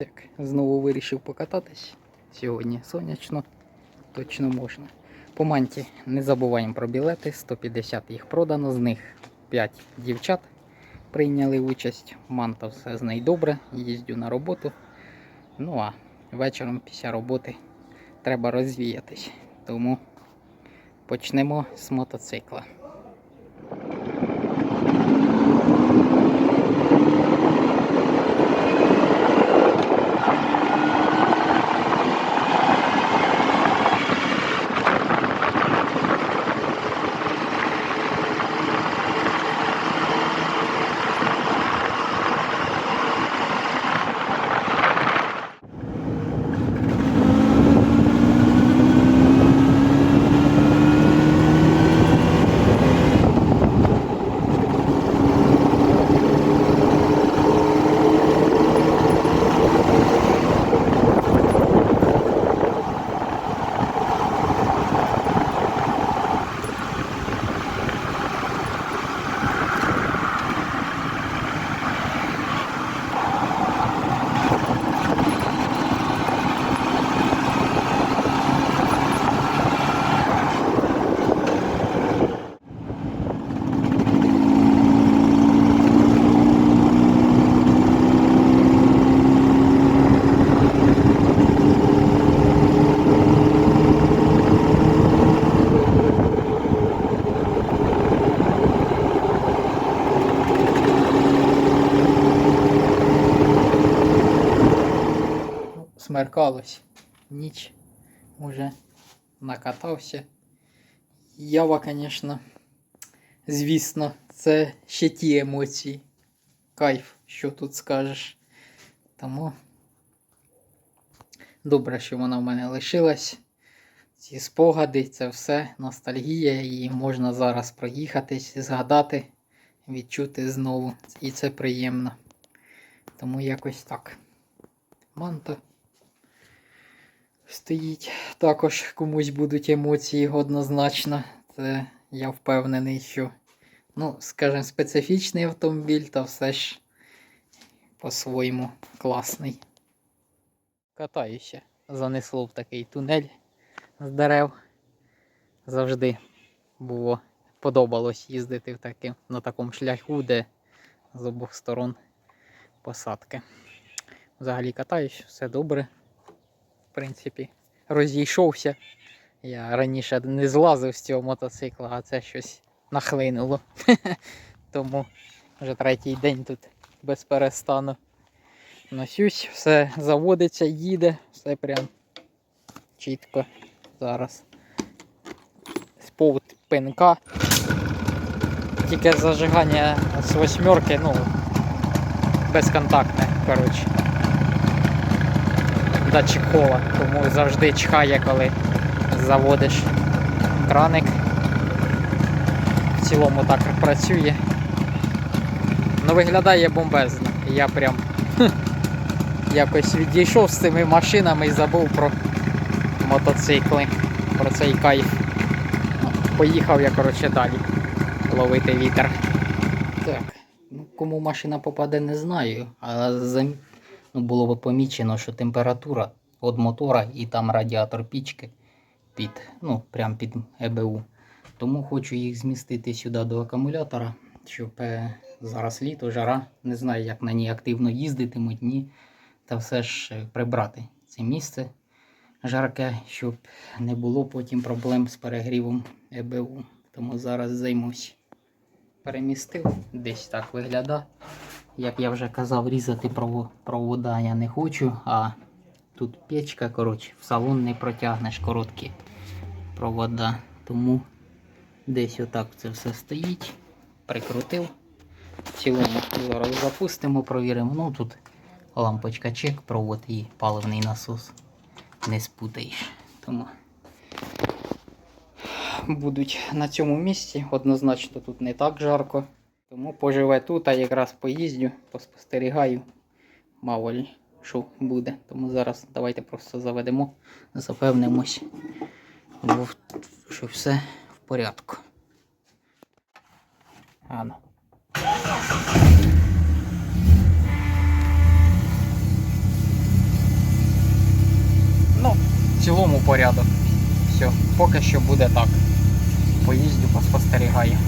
Так, знову вирішив покататись. Сьогодні сонячно, точно можна. По манті не забуваємо про білети, 150 їх продано, з них 5 дівчат прийняли участь. Манта все з нею добре, їздю на роботу. Ну а вечором після роботи треба розвіятись. Тому почнемо з мотоцикла. Смеркалось. Ніч уже накатався. Ява, звісно, звісно, це ще ті емоції. Кайф, що тут скажеш. Тому добре, що вона в мене лишилась. Ці спогади, це все ностальгія, і можна зараз проїхатись, згадати, відчути знову. І це приємно. Тому якось так. Манто стоїть. Також комусь будуть емоції однозначно. Це я впевнений, що, ну, скажімо, специфічний автомобіль, та все ж по-своєму класний. Катаюся. Занесло в такий тунель з дерев. Завжди було подобалось їздити в таким, на такому шляху, де з обох сторон посадки. Взагалі катаюсь, все добре принципі, розійшовся. Я раніше не злазив з цього мотоцикла, а це щось нахлинуло. Тому вже третій день тут без перестану носюсь, все заводиться, їде, все прям чітко зараз. Повод пинка. Тільки зажигання з восьмерки, ну, безконтактне, коротше датчик кола, тому завжди чхає, коли заводиш краник. В цілому так працює. Ну виглядає бомбезно. Я прям якось відійшов з цими машинами і забув про мотоцикли, про цей кайф. Поїхав я, коротше, далі ловити вітер. Так, ну кому машина попаде, не знаю, ну, було помічено, що температура від мотора і там радіатор пічки під, ну, прям під ЕБУ. Тому хочу їх змістити сюди до акумулятора, щоб е, зараз літо, жара. Не знаю, як на ній активно їздитимуть, ні. Та все ж е, прибрати це місце жарке, щоб не було потім проблем з перегрівом ЕБУ. Тому зараз займусь. Перемістив, десь так виглядає. Як я вже казав, різати провода я не хочу, а тут печка, коротше, в салон не протягнеш короткі провода. Тому десь отак це все стоїть. Прикрутив. В цілому зараз запустимо, провіримо. Ну тут лампочка чек, провод і паливний насос. Не спутаєш. Тому будуть на цьому місці. Однозначно тут не так жарко. Тому поживе тут, а якраз поїздю, поспостерігаю. Мало ли, що буде. Тому зараз давайте просто заведемо, запевнимось, що все в порядку. Ано. цілому порядок. Все, поки що буде так. Поїздю, поспостерігаю.